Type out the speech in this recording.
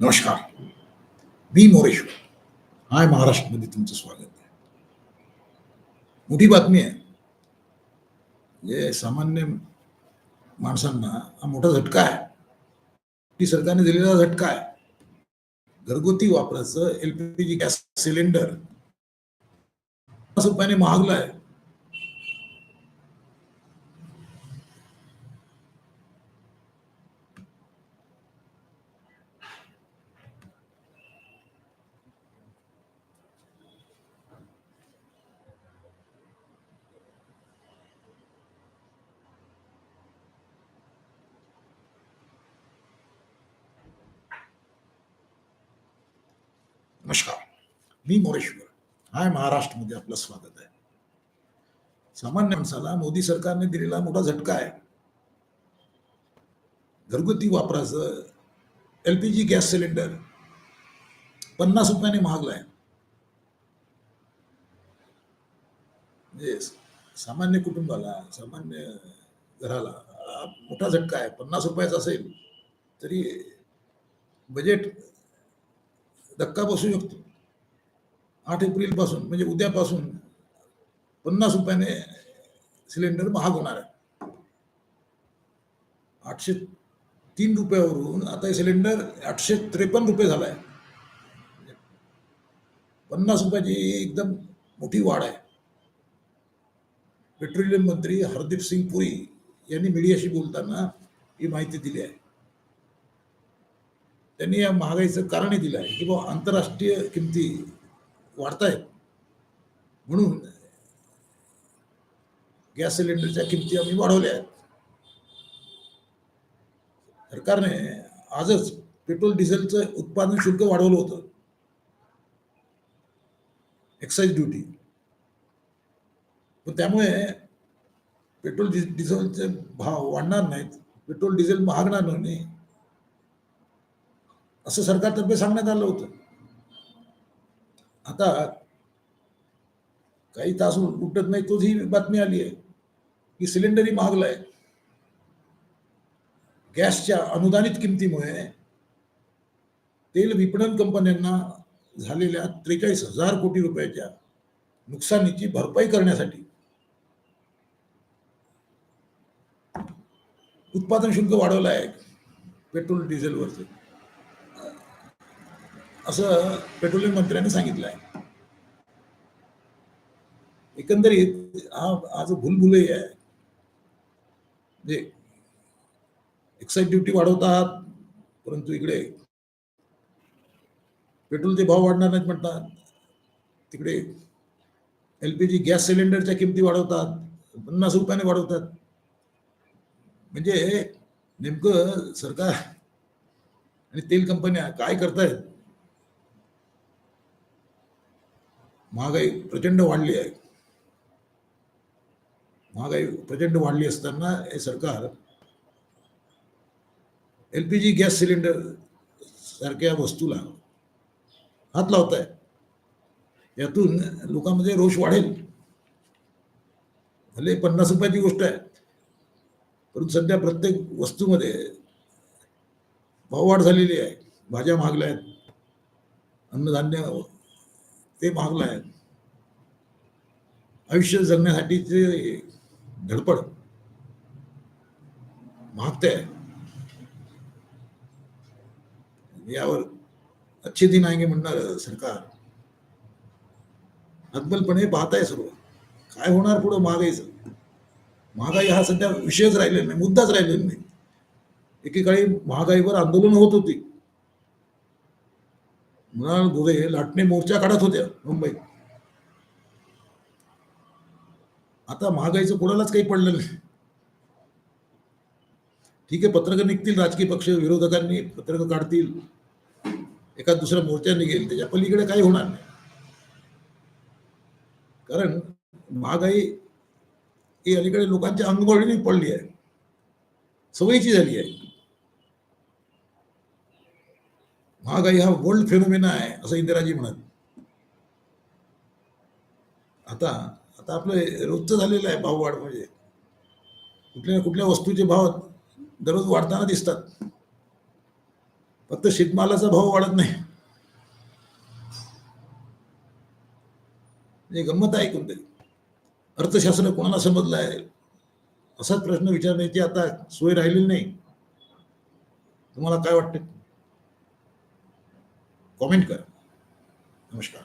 नमस्कार. मी मोरेश्वर. हाय महाराष्ट्रमध्ये तुमचं स्वागत आहे. मोठी बातमी आहे. म्हणजे सामान्य माणसांना हा मोठा झटका आहे. ती सरकारने दिलेला झटका आहे. घरगुती वापराचं एलपीजी गॅस सिलेंडर. रुपयाने महागलं आहे. नमस्कार. मी मोरेश्वर. हाय महाराष्ट्रमध्ये आपलं स्वागत आहे. सामान्य माणसाला मोदी सरकारने दिलेला मोठा झटका आहे. घरगुती वापराचं एलपीजी गॅस सिलेंडर पन्नास रुपयाने महागलाय. म्हणजे सामान्य कुटुंबाला सामान्य घराला मोठा झटका आहे. पन्नास रुपयाचा असेल तरी बजेट धक्का बसू शकतो आठ एप्रिलपासून म्हणजे उद्यापासून पन्नास रुपयाने सिलेंडर महाग होणार आहे. आठशे तीन रुपयावरून आता हे सिलेंडर आठशे त्रेपन्न रुपये झालाय. पन्नास रुपयाची एकदम मोठी वाढ आहे. पेट्रोलियम मंत्री हरदीप सिंग पुरी यांनी मीडियाशी बोलताना ही माहिती दिली आहे. त्यांनी या महागाईचं कारणही दिलं आहे की बाबा आंतरराष्ट्रीय किमती वाढतायत. म्हणून गॅस सिलेंडरच्या किमती आम्ही वाढवल्या आहेत. सरकारने आजच पेट्रोल डिझेलचं उत्पादन शुल्क वाढवलं होतं. एक्साईज ड्युटी पण त्यामुळे पेट्रोल डिझेलचे भाव वाढणार नाहीत. पेट्रोल डिझेल महागणार नाही. असं सरकारतर्फे सांगण्यात आलं होतं. आता काही तास उठत नाही तोच ही बातमी आली आहे की सिलेंडरही महागलाय. गॅसच्या अनुदानित किमतीमुळे तेल विपणन कंपन्यांना झालेल्या त्रेचाळीस हजार कोटी रुपयाच्या नुकसानीची भरपाई करण्यासाठी उत्पादन शुल्क वाढवलं आहे पेट्रोल डिझेलवरचं. असं पेट्रोलियम मंत्र्यांनी सांगितलं आहे एकंदरीत हा हा जो भूलभुलई आहे म्हणजे एक्साईज ड्युटी वाढवतात परंतु इकडे पेट्रोलचे भाव वाढणार नाहीत म्हणतात. तिकडे एलपीजी गॅस सिलेंडरच्या किमती वाढवतात पन्नास रुपयाने वाढवतात. म्हणजे नेमकं सरकार आणि तेल कंपन्या काय करतायत? महागाई प्रचंड वाढली आहे. महागाई प्रचंड वाढली असताना हे सरकार एलपीजी गॅस सिलेंडर सारख्या वस्तूला हात लावत आहे यातून लोकांमध्ये रोष वाढेल. भले पन्नास रुपयाची गोष्ट आहे परंतु सध्या प्रत्येक वस्तूमध्ये भाववाढ झालेली आहे. भाज्या महागल्या आहेत. अन्नधान्य ते महागलं आहे. आयुष्य जगण्यासाठीचे धडपड. महागते यावर अच्छे दिन आएंगे म्हणणार सरकार. अदमलपणे पाहत आहे सर्व. काय होणार पुढं महागाईचं? महागाई हा सध्या विषयच राहिलेला नाही मुद्दाच राहिलेला नाही. एकेकाळी महागाईवर आंदोलन होत होती. मृणाल हे लाटणे मोर्चा काढत होत्या मुंबईत. आता महागाईचं कोणालाच काही पडलं नाही. ठीक आहे पत्रकं निघतील राजकीय पक्ष विरोधकांनी पत्रकं काढतील. एका दुसरा मोर्चा निघेल त्याच्या पलीकडे काही होणार नाही. कारण महागाई ही अलीकडे लोकांच्या अंगवळीने पडली आहे. सवयीची झाली आहे. महागाई हा वर्ल्ड फेनोमेना आहे असं इंदिराजी म्हणत. आता आता आपलं रोजचं झालेलं आहे भाववाढ म्हणजे. कुठल्या कुठल्या वस्तूचे भाव दररोज वाढताना दिसतात. फक्त शेतमालाचा भाव वाढत नाही. म्हणजे गंमत आहे कोणतरी. अर्थशास्त्र कोणाला समजलं आहे? असाच प्रश्न विचारण्याची आता सोय राहिलेली नाही. तुम्हाला काय वाटतं? कॉमेंट करा नमस्कार